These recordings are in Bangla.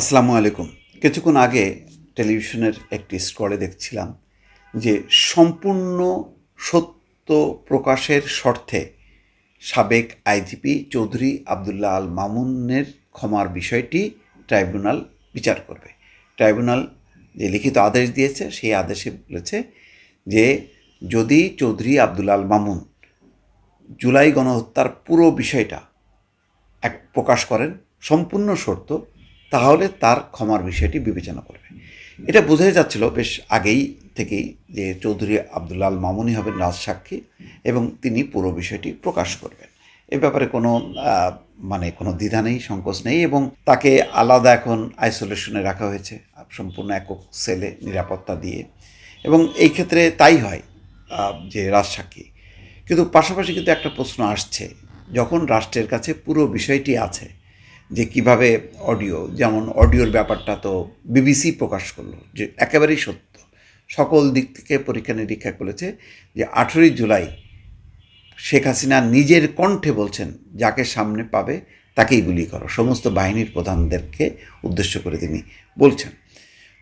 আসসালামু আলাইকুম। কিছুক্ষণ আগে টেলিভিশনের একটি স্ক্রলে দেখছিলাম যে সম্পূর্ণ সত্য প্রকাশের শর্তে সাবেক আইজিপি চৌধুরী আবদুল্লাহ আল মামুনের ক্ষমার বিষয়টি ট্রাইব্যুনাল বিচার করবে। ট্রাইব্যুনাল যে লিখিত আদেশ দিয়েছে, সেই আদেশে বলেছে যে যদি চৌধুরী আবদুল্লাহ আল মামুন জুলাই গণহত্যার পুরো বিষয়টা এক প্রকাশ করেন, সম্পূর্ণ সত্য তাহলে তার ক্ষমার বিষয়টি বিবেচনা করবে। এটা বোঝাই যাচ্ছিল বেশ আগেই থেকেই যে চৌধুরী আবদুল্লাল মামুনি হবেন রাজসাক্ষী এবং তিনি পুরো বিষয়টি প্রকাশ করবেন। এ ব্যাপারে কোনো মানে কোনো দ্বিধা নেই, সংকোচ নেই এবং তাকে আলাদা এখন আইসোলেশনে রাখা হয়েছে, সম্পূর্ণ একক সেলে নিরাপত্তা দিয়ে। এবং এই ক্ষেত্রে তাই হয় যে রাজসাক্ষী কিন্তু পাশাপাশি কিন্তু একটা প্রশ্ন আসছে, যখন রাষ্ট্রের কাছে পুরো বিষয়টি আছে যে কীভাবে অডিও যেমন অডিওর ব্যাপারটা তো বিবিসি প্রকাশ করল, যে একেবারেই সত্য। সকল দিক থেকে পরীক্ষা নিরীক্ষা করেছে যে আঠেরোই জুলাই শেখ হাসিনা নিজের কণ্ঠে বলছেন, যাকে সামনে পাবে তাকেই গুলি করো। সমস্ত বাহিনীর প্রধানদেরকে উদ্দেশ্য করে তিনি বলছেন।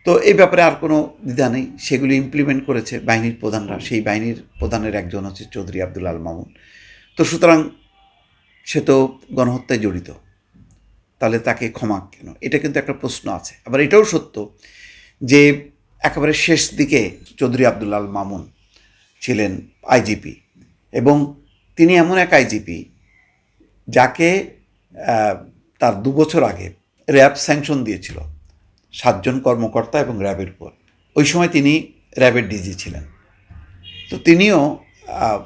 তো এই ব্যাপারে আর কোনো দ্বিধা নেই, সেগুলি ইমপ্লিমেন্ট করেছে বাহিনীর প্রধানরা। সেই বাহিনীর প্রধানের একজন হচ্ছে চৌধুরী আব্দুল আল মামুন তো সুতরাং সে তো গণহত্যায় জড়িত। তাহলে তাকে ক্ষমা কেন? এটা কিন্তু একটা প্রশ্ন আছে। আবার এটাও সত্য যে একেবারে শেষ দিকে চৌধুরী আবদুল্লাহ আল মামুন ছিলেন আইজিপি এবং তিনি এমন এক আইজিপি যাকে তার দু বছর আগে র্যাব স্যাংশন দিয়েছিল সাতজন কর্মকর্তা এবং র্যাবের উপর। ওই সময় তিনি র্যাবের ডিজি ছিলেন। তো তিনিও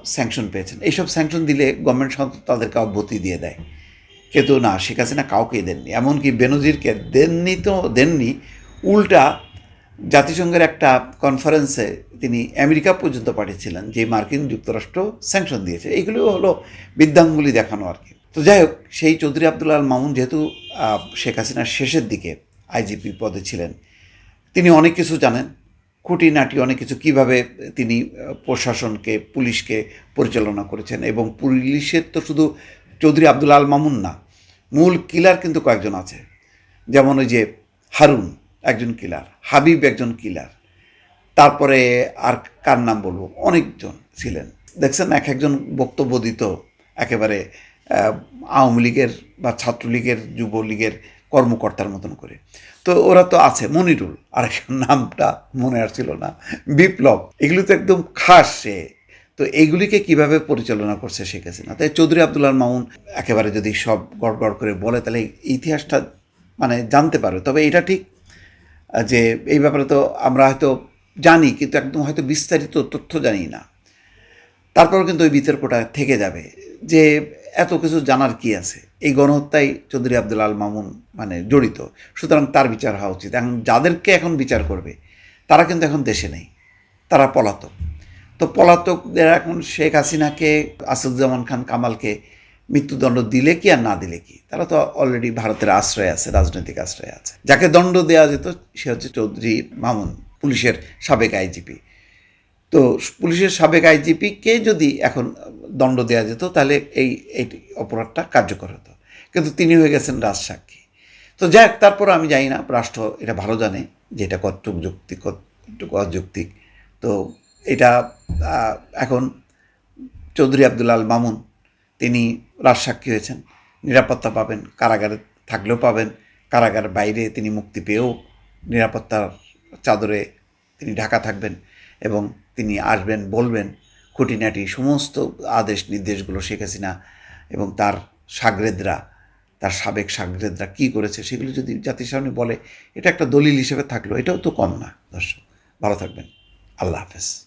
স্যাংশন পেয়েছেন। এইসব স্যাংশন দিলে গভর্নমেন্ট সাধারণত তাদেরকে অব্যাহতি দিয়ে দেয়। কিন্তু না, শেখ হাসিনা কাউকেই দেননি। এমনকি বেনজিরকে দেননি তো, দেননি। উল্টা জাতিসংঘের একটা কনফারেন্সে তিনি আমেরিকা পর্যন্ত পাঠিয়েছিলেন, যে মার্কিন যুক্তরাষ্ট্র স্যাংশন দিয়েছে। এইগুলো হলো বিদ্যাঙ্গুলি দেখানো আর কি। তো যাই হোক, সেই চৌধুরী আবদুল্লাহ মামুন যেহেতু শেখ হাসিনার শেষের দিকে আইজিপি পদে ছিলেন, তিনি অনেক কিছু জানেন। খুঁটিনাটি অনেক কিছু, কীভাবে তিনি প্রশাসনকে, পুলিশকে পরিচালনা করেছেন। এবং পুলিশের তো শুধু চৌধুরী আব্দুল আল মামুন না মূল কিলার কিন্তু কয়েকজন আছে। যেমন ওই যে হারুন একজন কিলার, হাবিব একজন কিলার, তারপরে আর কার নাম বলব? অনেকজন ছিলেন। দেখছেন এক একজন বক্তব্য দিত একেবারে আওয়ামী লীগের বা ছাত্রলীগের, যুবলীগের কর্মকর্তার মতন করে। তো ওরা তো আছে, মনিরুল আরেকজন নামটা মনে আসছিল না, বিপ্লব। এগুলো তো একদম খাস সে। তো এইগুলিকে কীভাবে পরিচালনা করছে শেখ হাসিনা? তাই চৌধুরী আবদুল্লাহ মামুন একেবারে যদি সব গড় গড় করে বলে, তাহলে ইতিহাসটা মানে জানতে পারবে তবে এটা ঠিক যে এই ব্যাপারে তো আমরা হয়তো জানি, কিন্তু একদম হয়তো বিস্তারিত তথ্য জানি না। তারপর কিন্তু ওই বিতর্কটা থেকে যাবে, যে এত কিছু জানার কি আছে? এই গণহত্যায় চৌধুরী আব্দুল আল মামুন মানে জড়িত, সুতরাং তার বিচার হওয়া উচিত। এখন যাদেরকে এখন বিচার করবে, তারা কিন্তু এখন দেশে নেই, তারা পলাতক। তো পলাতকদের এখন শেখ হাসিনাকে, আসাদুজ্জামান খান কামালকে মৃত্যুদণ্ড দিলে কি আর না দিলে কি? তারা তো অলরেডি ভারতের আশ্রয় আছে, রাজনৈতিক আশ্রয় আছে। যাকে দণ্ড দেওয়া যেত, সে হচ্ছে চৌধুরী মামুন, পুলিশের সাবেক আইজিপি তো পুলিশের সাবেক আইজিপিকে যদি এখন দণ্ড দেওয়া যেত, তাহলে এই এই অপরাধটা কার্যকর হতো। কিন্তু তিনি হয়ে গেছেন রাজসাক্ষী। তো যাই হোক, তারপর আমি জানি না, রাষ্ট্র এটা ভালো জানে যে এটা কতটুক যুক্তিক কতটুকু অযৌক্তিক। তো এটা এখন চৌধুরী আল মামুন তিনি রাজসাক্ষী হয়েছেন। নিরাপত্তা পাবেন, কারাগারে থাকলেও পাবেন কারাগারের বাইরে তিনি মুক্তি পেয়েও নিরাপত্তার চাদরে তিনি ঢাকা থাকবেন এবং তিনি আসবেন, বলবেন খুঁটিনাটি সমস্ত আদেশ নির্দেশগুলো শেখ হাসিনা এবং তার সাগরেদরা, তার সাবেক সাগরেদরা কী করেছে সেগুলো যদি জাতির সামনে বলে, এটা একটা দলিল হিসেবে থাকল, এটাও তো কম না। দর্শক, ভালো থাকবেন। আল্লাহ হাফেজ।